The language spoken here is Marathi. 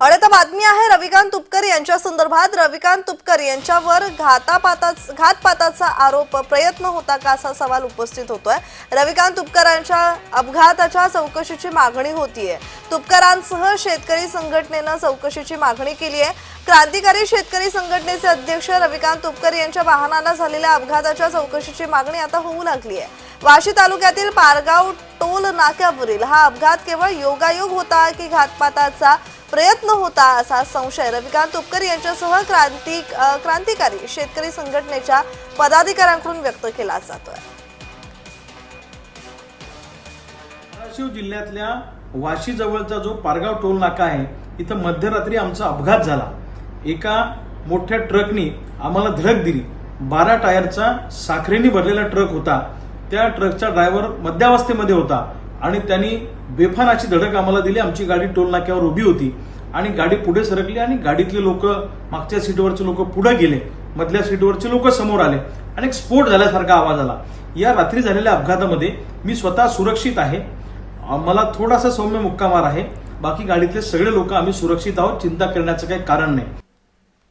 आणि आता बातमी आहे रविकांत तुपकर यांच्या संदर्भात. रविकांत तुपकर यांच्यावर घातापाताच घातपाताचा आरोप प्रयत्न होता का असा सवाल उपस्थित होतोय. रविकांत तुपकरांच्या अपघाताच्या चौकशीची मागणी होतीये. तुपकरांसह शेतकरी संघटनेनं चौकशीची मागणी केली आहे क्रांतिकारी शेतकरी संघटनेचे अध्यक्ष रविकांत तुपकर यांच्या वाहनाला झालेल्या अपघाताच्या चौकशीची मागणी आता होऊ लागली आहे वाशी तालुक्यातील पारगाव टोल नाक्यावरील हा अपघात केवळ योगायोग होता की घातपाताचा प्रयत्न होता असा संशय. रविकांत तुपकर यांच्यासह क्रांती क्रांतिकारी शेतकरी संघटनेच्या पदाधिकाऱ्यांकडून व्यक्त केला जातोय. धाराशिव जिल्ह्यातल्या वाशी जवळचा जो पारगाव टोल नाका आहे इथं मध्यरात्री आमचा अपघात झाला. एका मोठ्या ट्रकनी आम्हाला धडक दिली. बारा टायरचा साखरेनी भरलेला ट्रक होता. त्या ट्रकचा ड्रायव्हर मध्यावस्थेमध्ये होता आणि त्यांनी बेफानाची धडक आम्हाला दिली. आमची गाडी टोल नाक्यावर उभी होती आणि गाडी पुढे सरकली आणि गाडीतले लोक मागच्या सीटवरचे लोक पुढे गेले. मधल्या सीटवरचे लोक समोर आले. आणि एक स्फोट झाल्यासारखा आवाज आला. या रात्री झालेल्या अपघातामध्ये मी स्वतः सुरक्षित आहे. मला थोडासा सौम्य मुक्कामार आहे. बाकी गाडीतले सगळे लोक आम्ही सुरक्षित आहोत. चिंता करण्याचं काही कारण नाही.